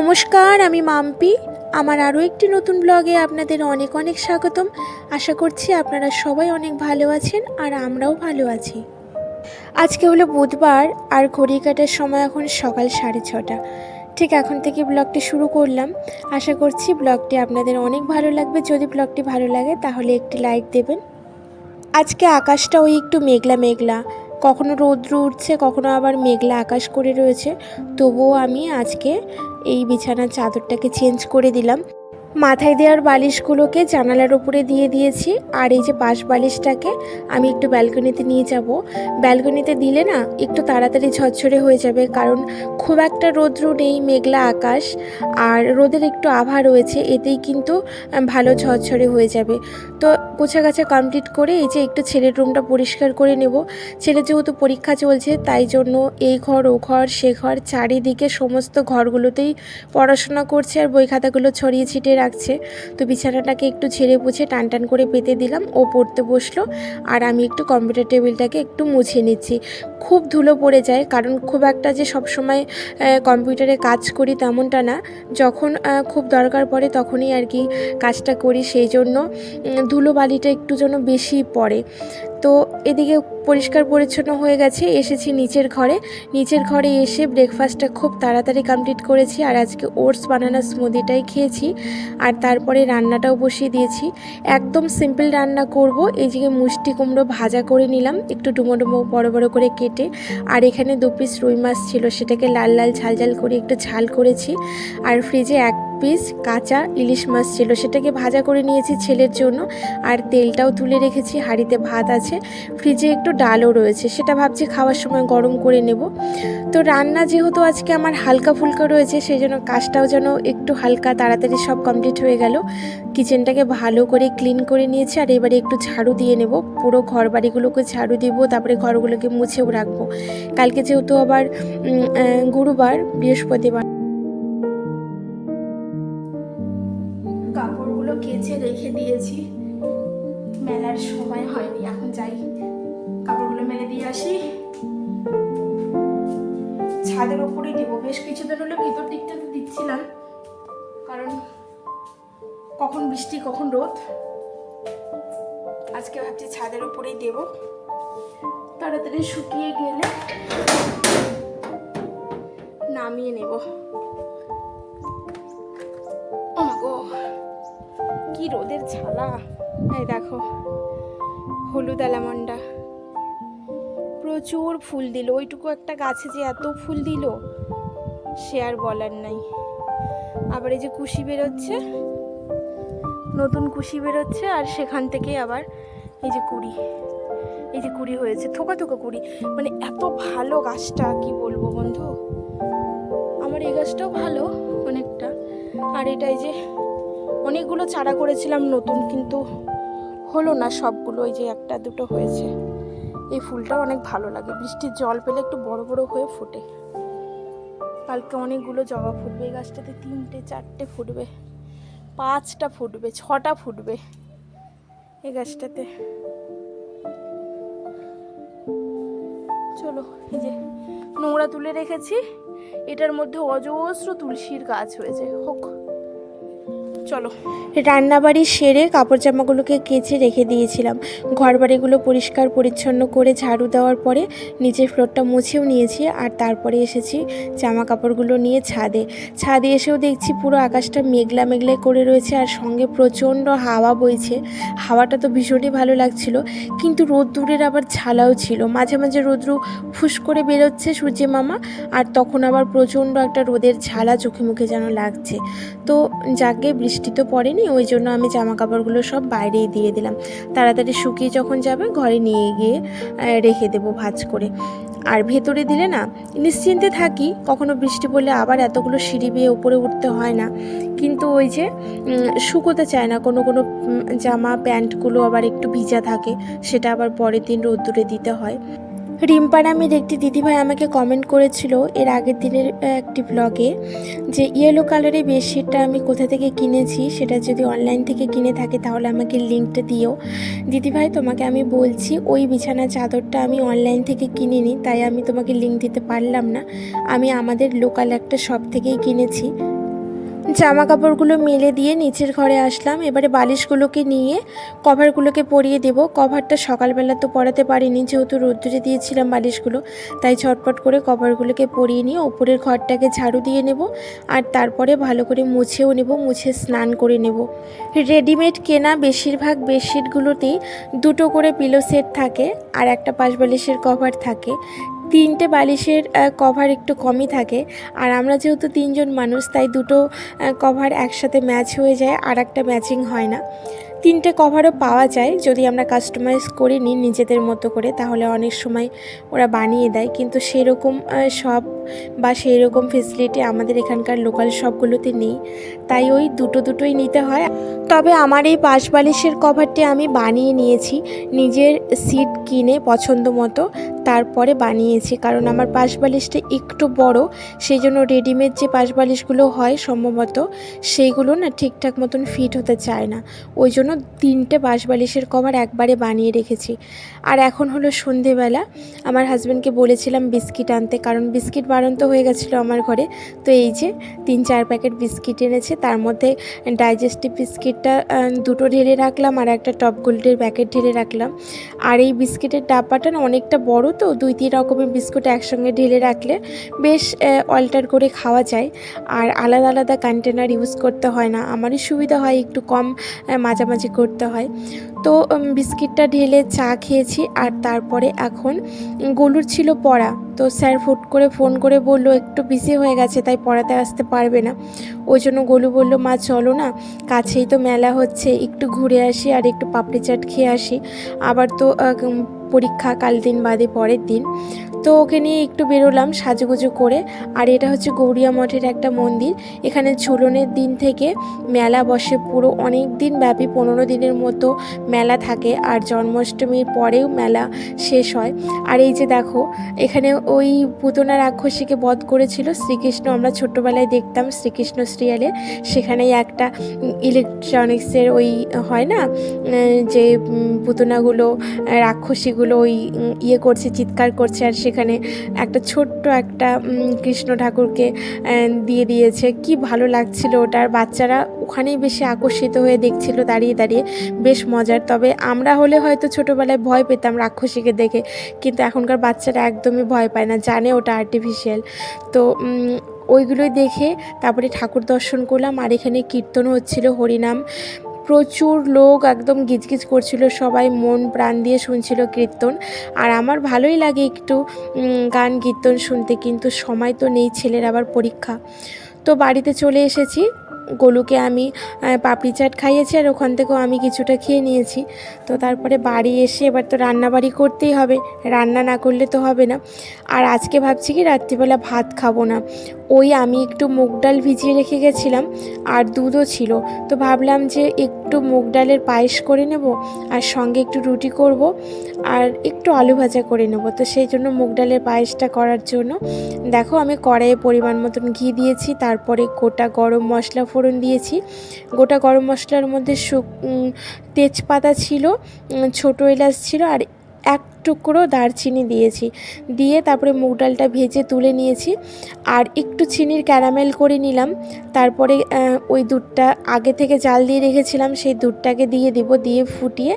নমস্কার, আমি মাম্পি। আমার আরও একটি নতুন ব্লগে আপনাদের অনেক অনেক স্বাগতম। আশা করছি আপনারা সবাই অনেক ভালো আছেন আর আমরাও ভালো আছি। আজকে হলো বুধবার আর ঘড়ি কাটার সময় এখন সকাল সাড়ে ছটা। ঠিক এখন থেকে ব্লগটি শুরু করলাম। আশা করছি ব্লগটি আপনাদের অনেক ভালো লাগবে। যদি ব্লগটি ভালো লাগে তাহলে একটি লাইক দেবেন। আজকে আকাশটা ওই একটু মেঘলা মেঘলা। কখনো রৌদ্র উঠছে, কখনো আবার মেঘলা আকাশ করে রয়েছে। তবুও আমি আজকে এই বিছানার চাদরটাকে চেঞ্জ করে দিলাম। মাথায় দেওয়ার বালিশগুলোকে জানালার উপরে দিয়ে দিয়েছি, আর এই যে পাশ বালিশটাকে আমি একটু ব্যালকনিতে নিয়ে যাব। ব্যালকনিতে দিলে না একটু তাড়াতাড়ি ঝরঝরে হয়ে যাবে, কারণ খুব একটা রৌদ্র নেই, মেঘলা আকাশ, আর রোদের একটু আভা রয়েছে, এতেই কিন্তু ভালো ঝরঝরে হয়ে যাবে। তো গোছা গাছা কমপ্লিট করে এই যে একটু ছেলের রুমটা পরিষ্কার করে নেব। ছেলের যেহেতু পরীক্ষা চলছে, তাই জন্য এই ঘর, ও ঘর, সে ঘর, চারিদিকে সমস্ত ঘরগুলোতেই পড়াশোনা করছে, আর বই খাতাগুলো ছড়িয়ে ছিটিয়ে রাখছে। তো বিছানাটাকে একটু ঝেড়ে পুছে টান টান করে পেতে দিলাম। ও পড়তে বসল। আর আমি একটু কম্পিউটার টেবিলটাকে একটু মুছে নিচ্ছি। খুব ধুলো পড়ে যায়। কারণ খুব একটা যে সবসময় আহ, কম্পিউটারে কাজ করি তেমনটা না। যখন খুব দরকার পড়ে তখনই আর কি কাজটা করি। সেই জন্য ধুলো বালিটা একটু যেন বেশি পড়ে। তো এদিকে পরিষ্কার পরিচ্ছন্ন হয়ে গেছে, এসেছি নিচের ঘরে। নিচের ঘরে এসে ব্রেকফাস্টটা খুব তাড়াতাড়ি কমপ্লিট করেছি আর আজকে ওটস বানানা স্মুদিটাই খেয়েছি। আর তারপরে রান্নাটাও বসিয়ে দিয়েছি। একদম সিম্পল রান্না করব। এই যে মুষ্টি কুমড়ো ভাজা করে নিলাম, একটু ডুমো ডুমো বড় বড় করে কেটে। আর এখানে দু পিস রুই মাছ ছিল, সেটাকে লাল লাল ঝাল ঝাল করে একটু ঝাল করেছি। আর ফ্রিজে এক পিস কাঁচা ইলিশ মাছ ছিল। সেটাকে ভাজা করে নিয়েছি ছেলের জন্য। আর তেলটাও তুলে রেখেছি, হাঁড়িতে ভাত আছে। ফ্রিজে একটু ডালও রয়েছে, সেটা ভাবছি খাওয়ার সময় গরম করে নেব। তো রান্না যেহেতু আজকে আমার হালকা ফুলকা রয়েছে সেই জন্য কাজটাও যেন একটু হালকা তাড়াতাড়ি সব কমপ্লিট হয়ে গেল। কিচেনটাকে ভালো করে ক্লিন করে নিয়েছি, আর এবারে একটু ঝাড়ু দিয়ে নেব। পুরো ঘর বাড়িগুলোকে ঝাড়ু দিব, তারপরে ঘরগুলোকে মুছেও রাখব। কালকে যেহেতু আবার গুরুবার, বৃহস্পতিবার। কেচে রেখে দিয়েছি। মেলার সময় হয়নি, এখন যাই। কাপড়গুলো মেলে দিয়ে আসি। ছাদের ওপরেই দেবো বেশ কিছুদিন হলো ভিতর দিকটাতে দিচ্ছিলাম, কারণ কখন বৃষ্টি, কখন রোদ। আজকে ভাবছি ছাদের উপরেই দেব। তাড়াতাড়ি শুকিয়ে গেলে নামিয়ে নেব। ও কি রোদের ছালা এই দেখো, হলুদ অ্যালামন্ডা। প্রচুর ফুল দিল। ওইটুকু একটা গাছে যে এত ফুল দিল, সে আর বলার নাই। আবার এই যে কুশি বেরোচ্ছে, নতুন কুশি বেরোচ্ছে, আর সেখান থেকে আবার এই যে কুড়ি। এই যে কুড়ি হয়েছে, থোকা থোকা কুড়ি। মানে এত ভালো গাছটা, কি বলব বন্ধু? আমার এই গাছটাও ভালো অনেকটা। আর এটা এই যে অনেকগুলো চারা করেছিলাম, নতুন কিন্তু হলো না সবগুলো, ওই যে একটা দুটো হয়েছে। এই ফুলটাও অনেক ভালো লাগে। বৃষ্টির জল পেলে একটু বড় বড় হয়ে ফোটে। কালকে অনেকগুলো জবা ফুটবে, এই গাছটাতে তিনটে, চারটে ফুটবে, পাঁচটা ফুটবে, ছটা ফুটবে এই গাছটাতে। চলো, এই যে নোংরা তুলে রেখেছি, এটার মধ্যে অজস্র তুলসীর গাছ হয়েছে। হোক। চলো। রান্নাবাড়ি সেরে কাপড় জামাগুলোকে কেচে রেখে দিয়েছিলাম। ঘর বাড়িগুলো পরিষ্কার পরিচ্ছন্ন করে ঝাড়ু দেওয়ার পরে নিচের ফ্লোরটা মুছেও নিয়েছি আর তারপরে এসেছি জামা কাপড়গুলো নিয়ে ছাদে। ছাদে এসেও দেখছি পুরো আকাশটা মেঘলা মেঘলা করে রয়েছে আর সঙ্গে প্রচণ্ড হাওয়া বইছে। হাওয়াটা তো ভীষণই ভালো লাগছিল, কিন্তু রোদ্দুরের আবার ঝালাও ছিল। মাঝে মাঝে রোদ্রু ফুস করে বেরোচ্ছে সূর্য মামা, আর তখন আবার প্রচণ্ড একটা রোদের ঝালা চোখে মুখে যেন লাগছে। তো যাকে বৃষ্টি তো পড়েনি, ওই জন্য আমি জামা কাপড়গুলো সব বাইরেই দিয়ে দিলাম। তাড়াতাড়ি শুকিয়ে যখন যাবে ঘরে নিয়ে গিয়ে রেখে দেবো ভাঁজ করে। আর ভেতরে দিলে না, নিশ্চিন্তে থাকি, কখনো বৃষ্টি পড়লে আবার এতগুলো সিঁড়ি বেয়ে উপরে উঠতে হয় না। কিন্তু ওই যে শুকোতে চায় না, কোনো কোনো জামা প্যান্টগুলো আবার একটু ভিজা থাকে, সেটা আবার পরের দিন রোদ্দুরে দিতে হয়। রিম্পা নামের একটি দিদিভাই আমাকে কমেন্ট করেছিল এর আগের দিনের একটি ব্লগে যে ইয়েলো কালারের বেডশিটটা আমি কোথা থেকে কিনেছি, সেটা যদি অনলাইন থেকে কিনে থাকে তাহলে আমাকে লিঙ্কটা দিও। দিদিভাই, তোমাকে আমি বলছি, ওই বিছানা চাদরটা আমি অনলাইন থেকে কিনিনি, তাই আমি তোমাকে লিঙ্ক দিতে পারলাম না। আমি আমাদের লোকাল একটা শপ থেকেই কিনেছি। জামা কাপড়গুলো মেলে দিয়ে নিচের ঘরে আসলাম। এবারে বালিশগুলোকে নিয়ে কভারগুলোকে পরিয়ে দেব। কভারটা সকালবেলা তো পরাতে পারিনি, যেহেতু রোদ্দুরে দিয়েছিলাম বালিশগুলো। তাই ঝটপট করে কভারগুলোকে পরিয়ে নিয়ে ওপরের ঘরটাকে ঝাড়ু দিয়ে নেব আর তারপরে ভালো করে মুছেও নেব, মুছে স্নান করে নেব। রেডিমেড কেনা বেশিরভাগ বেডশিটগুলোতেই দুটো করে পিলো সেট থাকে আর একটা পাশ বালিশের কভার থাকে। তিনটে বালিশের কভার একটু কমই থাকে। আর আমরা যেহেতু তিনজন মানুষ, তাই দুটো কভার একসাথে ম্যাচ হয়ে যায় আর একটা ম্যাচিং হয় না। তিনটে কভারও পাওয়া যায়। যদি আমরা কাস্টমাইজ করে নিই নিজেদের মতো করে, তাহলে অনেক সময় ওরা বানিয়ে দেয়। কিন্তু সেরকম সব বা সেই রকম ফেসিলিটি আমাদের এখানকার লোকাল শপগুলোতে নেই। তাই ওই দুটো দুটোই নিতে হয়। তবে আমার এই পাশ বালিশের কভারটি আমি বানিয়ে নিয়েছি। নিজের সিট কিনে পছন্দ মতো তারপরে বানিয়েছি। কারণ আমার পাশ বালিশটা একটু বড় সেই জন্য রেডিমেড যে পাশ বালিশগুলো হয় সম্ভবত সেইগুলো না ঠিকঠাক মতন ফিট হতে চায় না। ওই জন্য তিনটে বাঁশ বালিশের কভার একবারে বানিয়ে রেখেছি। আর এখন হলো সন্ধেবেলা। আমার হাজব্যান্ডকে বলেছিলাম বিস্কিট আনতে, কারণ বিস্কিট বাড়ন্ত হয়ে গেছিল আমার ঘরে। তো এই যে তিন চার প্যাকেট বিস্কিট এনেছে, তার মধ্যে ডাইজেস্টিভ বিস্কিটটা দুটো ঢেলে রাখলাম আর একটা টপ গোল্ডের প্যাকেট ঢেলে রাখলাম। আর এই বিস্কিটের ডাব্বাটা না অনেকটা বড় তো, দুই তিন রকমের বিস্কুট একসঙ্গে ঢেলে রাখলে বেশ অল্টার করে খাওয়া যায়। আর আলাদা আলাদা কন্টেনার ইউজ করতে হয় না। আমারই সুবিধা হয় একটু কম মাঝামাঝি করতে হয়। তো বিস্কিটটা ঢেলে চা খেয়েছি আর তারপরে এখন গলুর ছিল পড়া। তো স্যার ফুট করে ফোন করে বলল, একটু বিজি হয়ে গেছে, তাই পড়াতে আসতে পারবে না। ওই জন্য গলু বলল, মা, চলো না, কাছেই তো মেলা হচ্ছে, একটু ঘুরে আসি আর একটু পাপড়ি চাট খেয়ে আসি। আবার তো পরীক্ষা কাল দিন বাদে পরের দিন। তো ওকে নিয়ে একটু বেরোলাম সাজুগুজু করে। আর এটা হচ্ছে গৌরিয়া মঠের একটা মন্দির। এখানে ঝুলনের দিন থেকে মেলা বসে। পুরো অনেক দিন ব্যাপী পনেরো দিনের মতো মেলা থাকে। আর জন্মাষ্টমীর পরেও মেলা শেষ হয়। আর এই যে দেখো, এখানে ওই পুতনা রাক্ষসীকে বধ করেছিল শ্রীকৃষ্ণ। আমরা ছোট্টবেলায় দেখতাম শ্রীকৃষ্ণ সিরিয়ালে। সেখানেই একটা ইলেকট্রনিক্সের ওই হয় না যে পুতনাগুলো, রাক্ষসীগুলো ওই ইয়ে করছে, চিৎকার করছে আর সেখানে একটা ছোট্ট একটা কৃষ্ণ ঠাকুরকে দিয়ে দিয়েছে। কি ভালো লাগছিল ওটার বাচ্চারা ওখানেই বেশি আকর্ষিত হয়ে দেখছিল দাঁড়িয়ে দাঁড়িয়ে। বেশ মজার। তবে আমরা হলে হয়তো ছোটোবেলায় ভয় পেতাম রাক্ষসীকে দেখে। কিন্তু এখনকার বাচ্চারা একদমই ভয় পায় না। জানে ওটা আর্টিফিশিয়াল তো ওইগুলোই দেখে তারপরে ঠাকুর দর্শন করলাম। আর এখানে কীর্তন হচ্ছিল হরিনাম। প্রচুর লোক একদম গিজগিজ করছিল, সবাই মন প্রাণ দিয়ে শুনছিল কীর্তন। আর আমার ভালোই লাগে একটু গান, কীর্তন শুনতে, কিন্তু সময় তো নেই ছেলের আবার পরীক্ষা। তো বাড়িতে চলে এসেছি, গোলুকে আমি পাপড়ি চাট খাইয়েছি আর ওখান থেকেও আমি কিছুটা খেয়ে নিয়েছি। তো তারপরে বাড়ি এসে এবার তো রান্না বাড়ি করতেই হবে, রান্না না করলে তো হবে না। আর আজকে ভাবছি কি, রাত্রিবেলা ভাত খাব না। ওই আমি একটু মুগ ডাল ভিজিয়ে রেখে গেছিলাম, আর দুধও ছিল। তো ভাবলাম যে একটু মুগ ডালের পায়েস করে নেব, আর সঙ্গে একটু রুটি করব, আর একটু আলু ভাজা করে নেব। তো সেই জন্য মুগ ডালের পায়েসটা করার জন্য, দেখো আমি কড়াইয়ে পরিমাণ মতন ঘি দিয়েছি, তারপরে গোটা গরম মশলা ফোড়ন দিয়েছি। গোটা গরম মশলার মধ্যে শুক তেজপাতা ছিল ছোটো এলাচ ছিল, আর এক টুকরো দারচিনি দিয়েছি। দিয়ে তারপরে মুগ ডালটা ভেজে তুলে নিয়েছি। আর একটু চিনির ক্যারামেল করে নিলাম। তারপরে ওই দুধটা আগে থেকে জাল দিয়ে রেখেছিলাম। সেই দুধটাকে দিয়ে দেব, দিয়ে ফুটিয়ে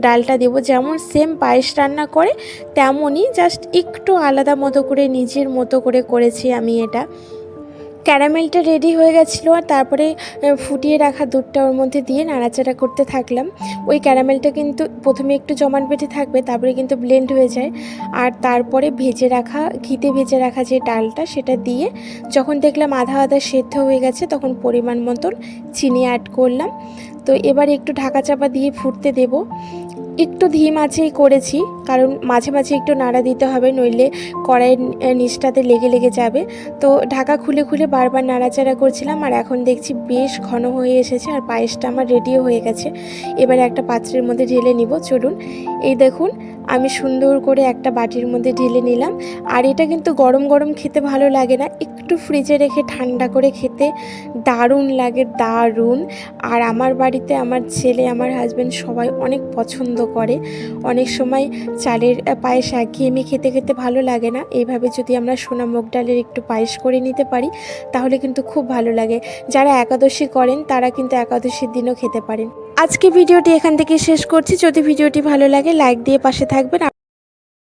ডালটা দেব। যেমন সেম পায়েস রান্না করে, তেমনই জাস্ট একটু আলাদা মতো করে, নিজের মতো করে করেছি আমি এটা। ক্যারামেলটা রেডি হয়ে গেছিল আর তারপরে ফুটিয়ে রাখা দুধটা ওর মধ্যে দিয়ে নাড়াচাড়া করতে থাকলাম। ওই ক্যারামেলটা কিন্তু প্রথমে একটু জমান পেটে থাকবে, তারপরে কিন্তু ব্লেন্ড হয়ে যায়। আর তারপরে ভেজে রাখা, ঘিতে ভেজে রাখা যে ডালটা, সেটা দিয়ে যখন দেখলাম আধা আধা সেদ্ধ হয়ে গেছে, তখন পরিমাণ মতন চিনি অ্যাড করলাম। তো এবার একটু ঢাকা চাপা দিয়ে ফুটতে দেব। একটু ধিম আছেই করেছি, কারণ মাঝে মাঝে একটু নাড়া দিতে হবে, নইলে কড়াইয়ের নিচটাতে লেগে লেগে যাবে। তো ঢাকা খুলে খুলে বারবার নাড়াচাড়া করছিলাম, আর এখন দেখছি বেশ ঘন হয়ে এসেছে, আর পায়েসটা আমার রেডিও হয়ে গেছে। এবারে একটা পাত্রের মধ্যে ঢেলে নিব, চলুন। এই দেখুন আমি সুন্দর করে একটা বাটির মধ্যে ঢেলে নিলাম। আর এটা কিন্তু গরম গরম খেতে ভালো লাগে না। একটু ফ্রিজে রেখে ঠান্ডা করে খেতে দারুণ লাগে, দারুণ। আর আমার বাড়িতে আমার ছেলে, আমার হাজব্যান্ড সবাই অনেক পছন্দ করে। অনেক সময় চালের পায়েস একঘেয়েমি খেতে খেতে ভালো লাগে না। এইভাবে যদি আমরা সোনা মুগ ডালের একটু পায়েস করে নিতে পারি, তাহলে কিন্তু খুব ভালো লাগে। যারা একাদশী করেন, তারা কিন্তু একাদশীর দিনও খেতে পারেন। আজকে ভিডিওটি এখান থেকে শেষ করছি। যদি ভিডিওটি ভালো লাগে লাইক দিয়ে পাশে থাকবেন।